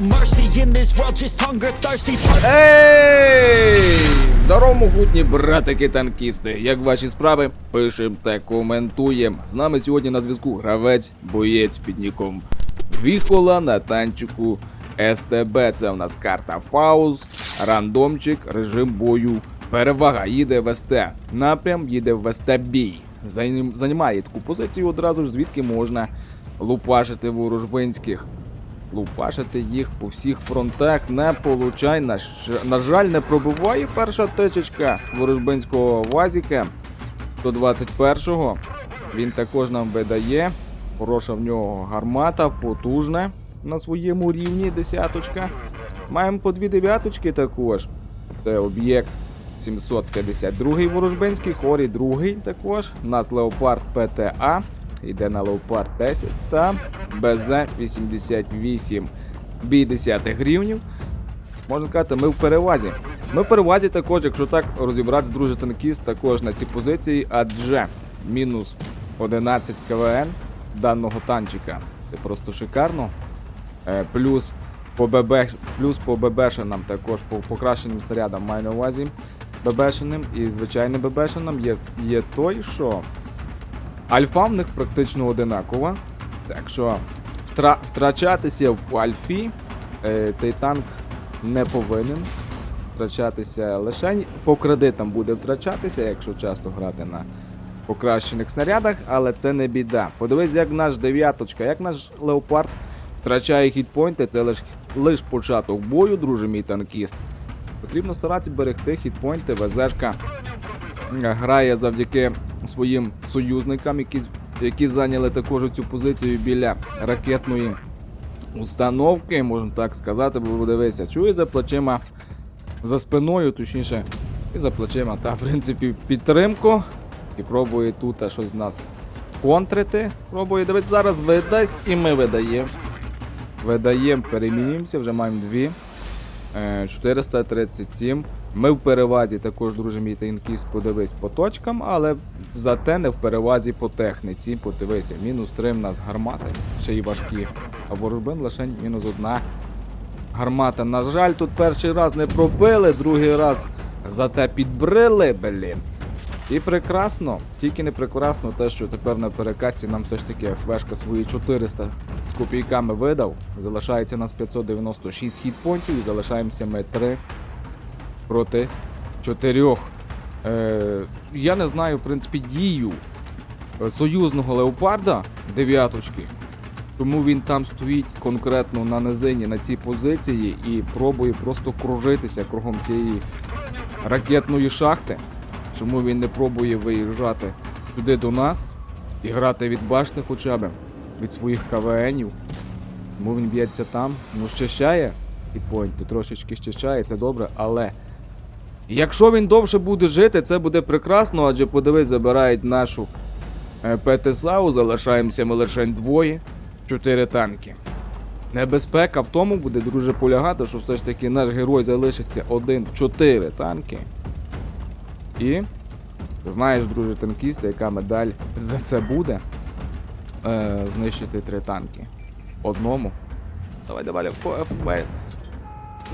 mercy in this world, just hunger thirsty. Ей! Здорово, могутні братики танкісти. Як ваші справи? Пишем та коментуєм. З нами сьогодні на зв'язку гравець, боєць під ніком Віхола на танчику СТБ. Це в нас карта Фаус, рандомчик, режим бою. Перевага їде в СТ. Напрям їде в СТ бій. Займ- Займає таку позицію одразу ж, звідки можна лупашити ворожбинських лупашити їх по всіх фронтах не получай. На, на жаль, не пробиває перша тичечка ворожбинського вазіка 121-го. Він також нам видає. Хороша в нього гармата, потужна на своєму рівні десяточка. Маємо по дві дев'яточки також. Це об'єкт 752 ворожбинський, хорі другий також. У нас Леопард ПТА. Йде на Леопард 10 та БЗ-88. Бій 10 гривнів. Можна сказати, ми в перевазі. Ми в перевазі також, якщо так розібратися, друже танкіст, також на цій позиції, адже мінус 11 КВН даного танчика. Це просто шикарно. Е, плюс по ББ, плюс по ББшинам також по покращеним снарядам маю на увазі. ББшиним і звичайним ББшинам є, є той, що альфа в них практично одинакова. Так що втра- втрачатися в альфі е, цей танк не повинен. Втрачатися лише по кредитам буде втрачатися, якщо часто грати на покращених снарядах, але це не біда. Подивись, як наш дев'яточка, як наш леопард втрачає хітпойнти, це лише лиш початок бою, друже мій танкіст. Потрібно старатися берегти хітпойнти, ВЗшка грає завдяки своїм союзникам, які, які зайняли також цю позицію біля ракетної установки, можна так сказати, бо дивися, чує за плечима, за спиною, точніше, і за плечима, та в принципі підтримку. І пробує тут щось з нас контрити. Пробує, дивись, зараз видасть і ми видаємо. Видаємо, перемінюємося, вже маємо дві. Е, 437. Ми в перевазі також, друже мій танкіст, подивись по точкам, але зате не в перевазі по техніці. Подивися, мінус 3 в нас гармати, ще й важкі. А ворожбин лише мінус одна гармата. На жаль, тут перший раз не пробили, другий раз зате підбрили, блін. І прекрасно, тільки не прекрасно те, що тепер на перекатці нам все ж таки ФВшка свої 400 з копійками видав. Залишається нас 596 хітпонтів і залишаємося ми 3 проти 4. Е, я не знаю, в принципі, дію союзного леопарда дев'яточки. Тому він там стоїть конкретно на низині на цій позиції і пробує просто кружитися кругом цієї ракетної шахти. Чому він не пробує виїжджати туди до нас і грати від башти хоча б від своїх КВНів? Тому він б'ється там. Ну, щищає підпойнти, трошечки щищає, це добре, але. Якщо він довше буде жити, це буде прекрасно, адже подивись, забирають нашу е, ПТСАУ, залишаємося ми лише двоє, чотири танки. Небезпека в тому буде, друже, полягати, що все ж таки наш герой залишиться один в чотири танки. І знаєш, друже танкіст, яка медаль за це буде е, знищити три танки. Одному. Давай, давай, по.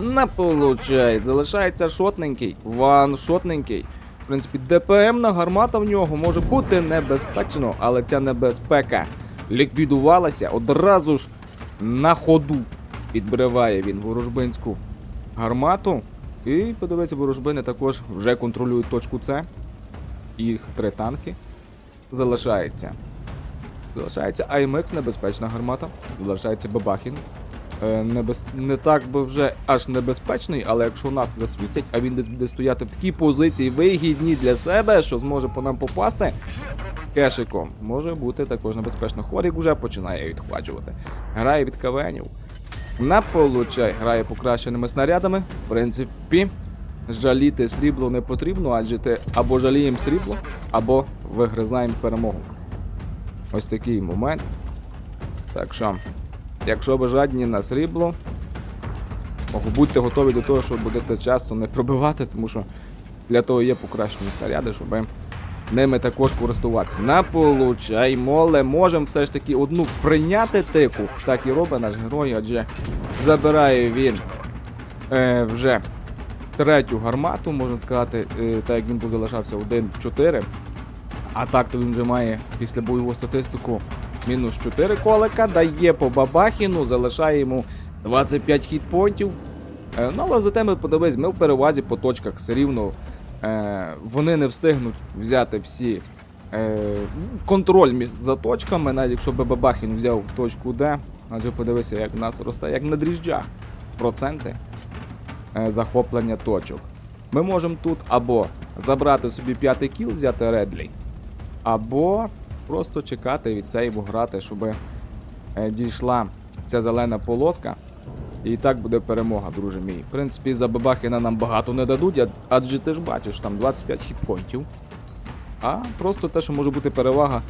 Не получається. Залишається шотненький. Ван шотненький. В принципі, ДПМна гармата в нього може бути небезпечно, але ця небезпека ліквідувалася одразу ж на ходу. Підбриває він ворожбинську гармату. І подивися, ворожбини також вже контролюють точку С. Їх три танки. Залишається. Залишається АМХ, небезпечна гармата. Залишається Бабахін. Е, небез... Не так би вже аж небезпечний, але якщо нас засвітять, а він десь буде стояти в такій позиції вигідній для себе, що зможе по нам попасти кешиком, може бути також небезпечно. Хорік вже починає відхвачувати. Грає від кавенів. Не получай, грає покращеними снарядами. В принципі, жаліти срібло не потрібно, адже ти або жаліємо срібло, або вигризаємо перемогу. Ось такий момент. Так що, якщо ви жадні на срібло, будьте готові до того, що будете часто не пробивати, тому що для того є покращені снаряди, щоб ними також користуватися. Наполучаймо, але можемо все ж таки одну прийняти тику. Так і робить наш герой, адже забирає він е, вже третю гармату, можна сказати, е, так як він тут залишався 1 в 4. А так то він вже має після бойову статистику мінус 4 колика, дає по бабахіну, залишає йому 25 хітпонтів. Е, ну, але зате ми подивись, ми в перевазі по точках все рівно. Е, вони не встигнуть взяти всі е, контроль за точками, навіть якщо би Бабахін взяв точку Д, адже подивися, як в нас росте, як на дріжджах проценти е, захоплення точок. Ми можемо тут або забрати собі п'ятий кіл, взяти Редлі, або просто чекати від сейву грати, щоб е, дійшла ця зелена полоска. І так буде перемога, друже мій. В принципі, за Бабахіна нам багато не дадуть, адже ти ж бачиш, там 25 хітпоінтів. А просто те, що може бути перевага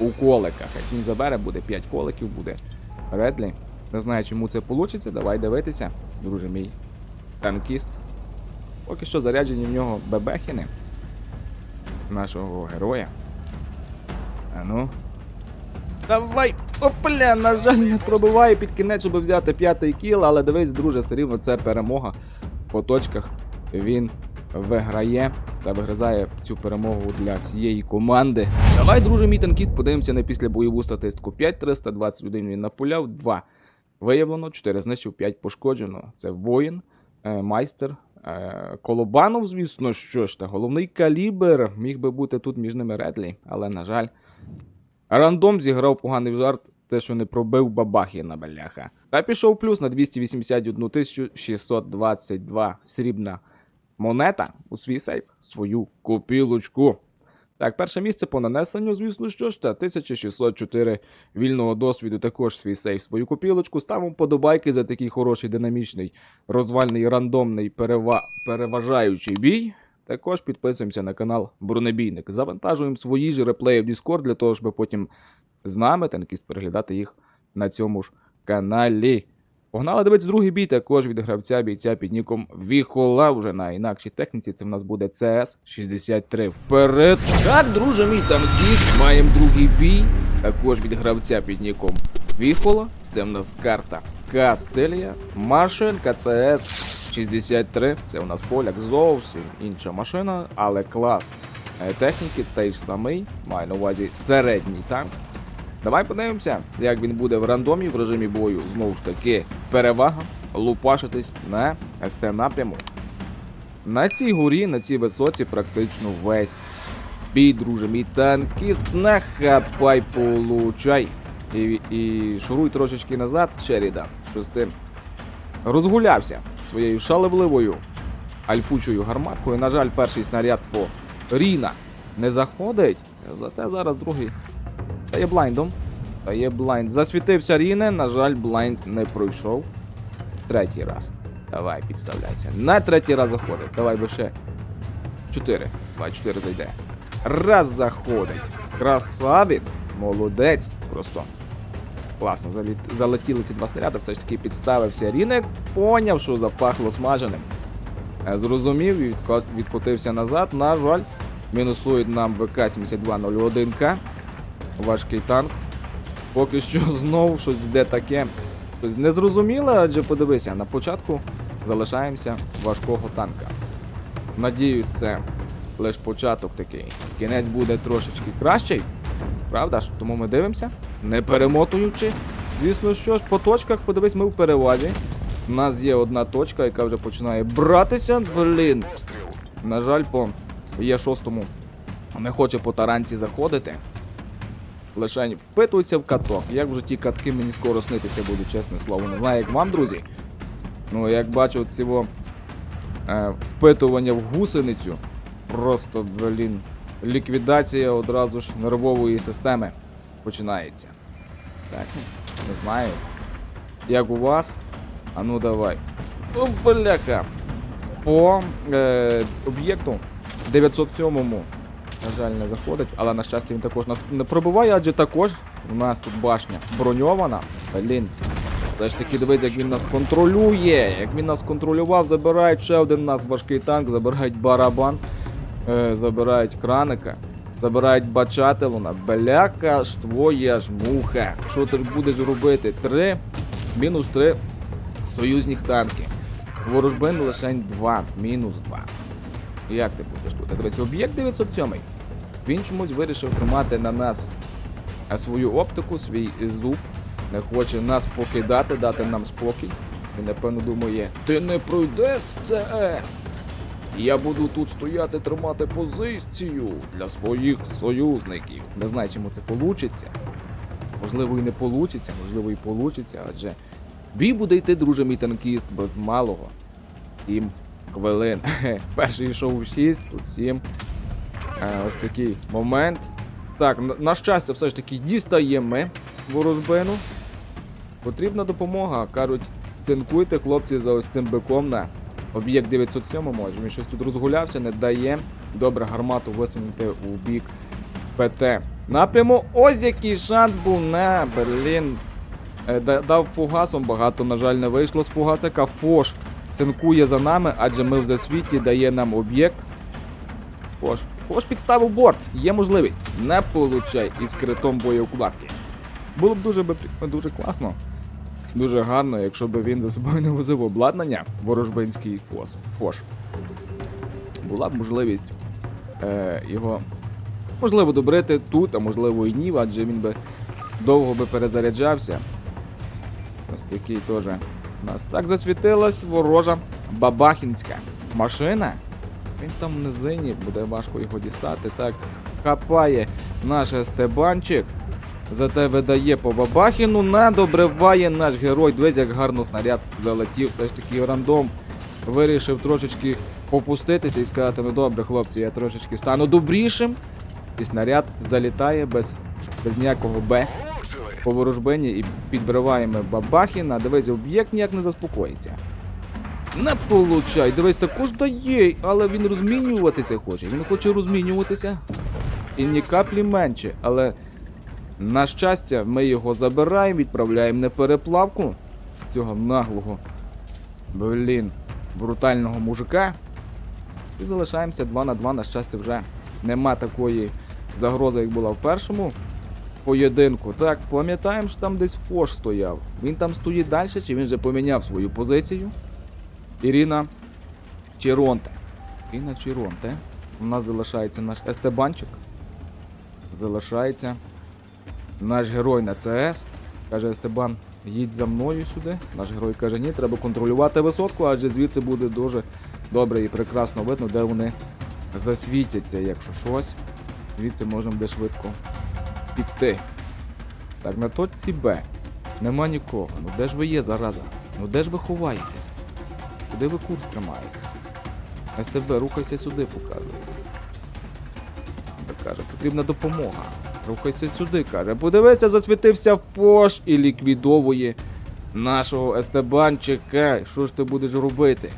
у коликах. Як він забере, буде 5 коликів, буде Редлі. Не знаю, чому це вийде. Давай дивитися, друже мій. Танкіст. Поки що заряджені в нього бебехіни нашого героя. А ну. Давай! Опля, на жаль, не пробиває під кінець, щоб взяти п'ятий кіл, але дивись, друже, все рівно це перемога по точках. Він виграє та вигризає цю перемогу для всієї команди. Давай, друже, мій танкіст, подивимося на післябойову статистику. 5321 він напуляв, 2 виявлено, 4 знищив, 5 пошкоджено. Це воїн, е, майстер. Е, Колобанов, звісно, що ж та головний калібр міг би бути тут між ними Редлі, але, на жаль, Рандом зіграв поганий жарт, те, що не пробив бабахіна бляха. Та пішов плюс на 281 622 срібна монета у свій сейф, свою копілочку. Так, перше місце по нанесенню, звісно, що ж, та 1604 вільного досвіду також свій сейф, свою копілочку. Ставимо подобайки за такий хороший, динамічний, розвальний, рандомний, перева... переважаючий бій. Також підписуємося на канал Бронебійник. Завантажуємо свої ж реплеї в Discord для того, щоб потім з нами танкіст переглядати їх на цьому ж каналі. Погнали дивитися другий бій, також від гравця бійця під ніком Віхола вже на інакшій техніці. Це в нас буде CS 63 вперед. Так, друже, мій танкіст, маємо другий бій. Також від гравця під ніком Віхола. Це в нас карта Кастелія, машинка CS 63. Це у нас поляк зовсім інша машина, але клас е, техніки той ж самий. Маю на увазі середній танк. Давай подивимося, як він буде в рандомі в режимі бою. Знову ж таки, перевага лупашитись на СТ напряму. На цій горі, на цій висоці, практично весь бій, друже, мій танкіст, нахапай, получай. І, і шуруй трошечки назад, Шерідан. Що з тим? Розгулявся своєю шалевливою альфучою гарматкою. На жаль, перший снаряд по Ріна не заходить. Зате зараз другий Стає блайндом. Стає блайнд. Засвітився Ріне, на жаль, блайнд не пройшов. Третій раз. Давай, підставляйся. На третій раз заходить. Давай би ще. Чотири. Давай, чотири зайде. Раз заходить. Красавець. Молодець. Просто. Класно, залетіли ці два снаряди, все ж таки підставився Ріне, поняв, що запахло смаженим. Е, Зрозумів і відкотився назад. На жаль, мінусують нам ВК-7201К. Важкий танк. Поки що знову щось йде таке. Щось незрозуміле, адже подивися, на початку залишаємося важкого танка. Надіюсь, це лише початок такий. Кінець буде трошечки кращий. Правда ж? Тому ми дивимося, не перемотуючи. Звісно, що ж, по точках, подивись, ми в перевазі. У нас є одна точка, яка вже починає братися. Блін. На жаль, по є шостому не хоче по таранці заходити. Лишень впитується в каток. Як вже ті катки мені скоро снитися будуть, чесне слово. Не знаю, як вам, друзі. Ну, як бачу, цього е, впитування в гусеницю. Просто, блін, ліквідація одразу ж нервової системи починається. Так, не знаю. Як у вас? А ну давай. О, бляха. По е, об'єкту 907-му, на жаль, не заходить, але на щастя він також нас не пробиває, адже також у нас тут башня броньована. Блін. Все ж таки дивись, як він нас контролює. Як він нас контролював, забирають ще один нас важкий танк, забирають барабан, е, забирають краника. Забирають бачателуна. Бляха ж твоя ж муха. Що ти ж будеш робити? Три, мінус три союзних танки. Ворожбин лише два, мінус два. Як ти будеш тут? Дивись, об'єкт 907. Він чомусь вирішив тримати на нас свою оптику, свій зуб. Не хоче нас покидати, дати нам спокій. Він, напевно, думає, ти не пройдеш ЦС. Я буду тут стояти, тримати позицію для своїх союзників. Не знаю, чому це получиться. Можливо, і не получиться, можливо, і получиться, адже бій буде йти, друже, мій танкіст, без малого. Сім хвилин. Перший йшов у 6, тут 7. Е, ось такий момент. Так, на щастя, все ж таки дістаємо ми ворожбину. Потрібна допомога. Кажуть, цинкуйте хлопці за ось цим биком на об'єкт 907 може. Він щось тут розгулявся, не дає. Добре, гармату висунути у бік ПТ. Напряму, ось який шанс був на Берлін. Е, Дав фугасом, багато, на жаль, не вийшло з фугасика. Фош цинкує за нами, адже ми в засвіті дає нам об'єкт. Фош, Фош підставив борт, є можливість. Не получай із критом боєукладки. Було б дуже, дуже класно. Дуже гарно, якщо б він за собою не возив обладнання, ворожбинський фос, фош. Була б можливість е, його можливо добрити тут, а можливо і ні, адже він би довго би перезаряджався. Ось такий теж у нас так засвітилась ворожа бабахінська машина. Він там в низині, буде важко його дістати. Так, хапає наш стебанчик. Зате видає по бабахіну, надобриває наш герой. Дивись, як гарно снаряд залетів. Все ж таки рандом вирішив трошечки попуститися і сказати: ну добре, хлопці, я трошечки стану добрішим. І снаряд залітає без, без ніякого Б по ворожбині і підбриваємо бабахіна. Дивись, об'єкт ніяк не заспокоїться. Не получай, дивись, також дає, але він розмінюватися хоче. Він хоче розмінюватися. І ні каплі менше, але на щастя, ми його забираємо, відправляємо на переплавку цього наглого, блін, брутального мужика. І залишаємося 2 на 2, на щастя, вже нема такої загрози, як була в першому поєдинку. Так, пам'ятаємо, що там десь Фош стояв. Він там стоїть далі, чи він вже поміняв свою позицію? Ірина Чіронте. Ірина Чіронте. У нас залишається наш Естебанчик. Залишається наш герой на ЦС. Каже Естебан, їдь за мною сюди. Наш герой каже, ні, треба контролювати висотку, адже звідси буде дуже добре і прекрасно видно, де вони засвітяться, якщо щось. Звідси можна буде швидко піти. Так, на точці Б. Нема нікого. Ну де ж ви є, зараза? Ну де ж ви ховаєтесь? Куди ви курс тримаєтесь? СТБ, рухайся сюди, показує. Каже, потрібна допомога. Рухайся сюди, каже. Подивися, засвітився Фош і ліквідовує нашого естебанчика. Що ж ти будеш робити?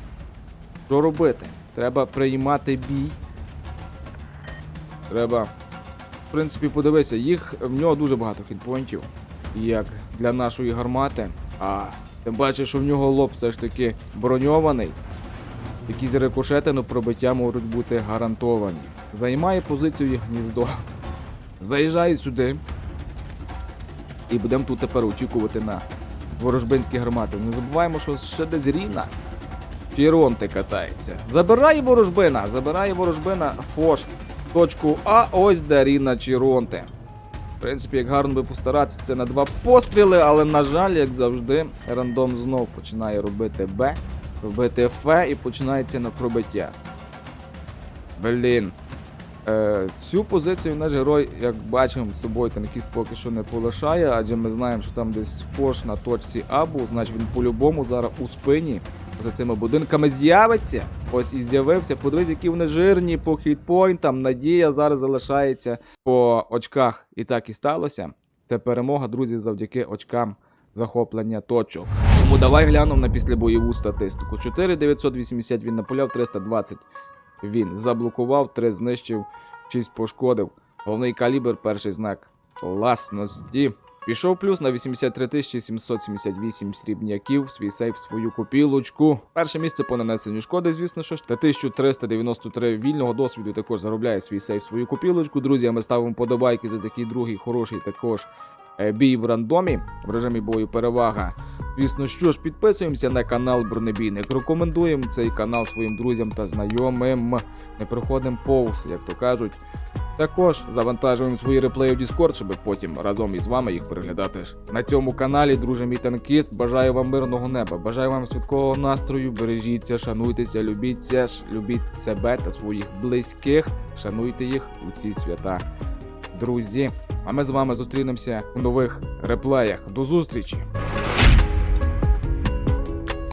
Що робити? Треба приймати бій. Треба. В принципі, подивися, їх в нього дуже багато хітпоінтів. Як для нашої гармати. А тим паче, що в нього лоб все ж таки броньований. Якісь рикошети на пробиття можуть бути гарантовані. Займає позицію гніздо. Заїжджає сюди. І будемо тут тепер очікувати на ворожбинські гармати. Не забуваємо, що ще десь рівна. Піронти катається. Забирає ворожбина, забирає ворожбина Фош. Точку А, ось де Ріна Чіронте. В принципі, як гарно би постаратися, це на два постріли, але, на жаль, як завжди, рандом знов починає робити Б, робити Ф і починається на пробиття. Блін. Е, цю позицію наш герой, як бачимо, з тобою танкіст поки що не полишає, адже ми знаємо, що там десь фош на точці А значить він по-любому зараз у спині за цими будинками з'явиться. Ось і з'явився. Подивись, які вони жирні по хітпойнтам. Надія зараз залишається по очках. І так і сталося. Це перемога, друзі, завдяки очкам захоплення точок. Тому давай глянемо на післябойову статистику. 4980 він наполяв, 320 він заблокував, 3 знищив, 6 пошкодив. Головний калібр, перший знак класності. Пішов плюс на 83 778 срібняків, свій сейф, свою копілочку. Перше місце по нанесенню шкоди, звісно що ж. Та 1393 вільного досвіду також заробляє свій сейф, свою копілочку. Друзі, ми ставимо подобайки за такий другий хороший також е, бій в рандомі в режимі бою перевага. Звісно, що ж, підписуємося на канал Бронебійник. Рекомендуємо цей канал своїм друзям та знайомим. Не проходимо повз, як то кажуть. Також завантажуємо свої реплеї в Discord, щоб потім разом із вами їх переглядати на цьому каналі. Друже мій танкіст. Бажаю вам мирного неба, бажаю вам святкового настрою. Бережіться, шануйтеся, любіться, любіть себе та своїх близьких. Шануйте їх у ці свята. Друзі, а ми з вами зустрінемося у нових реплеях. До зустрічі!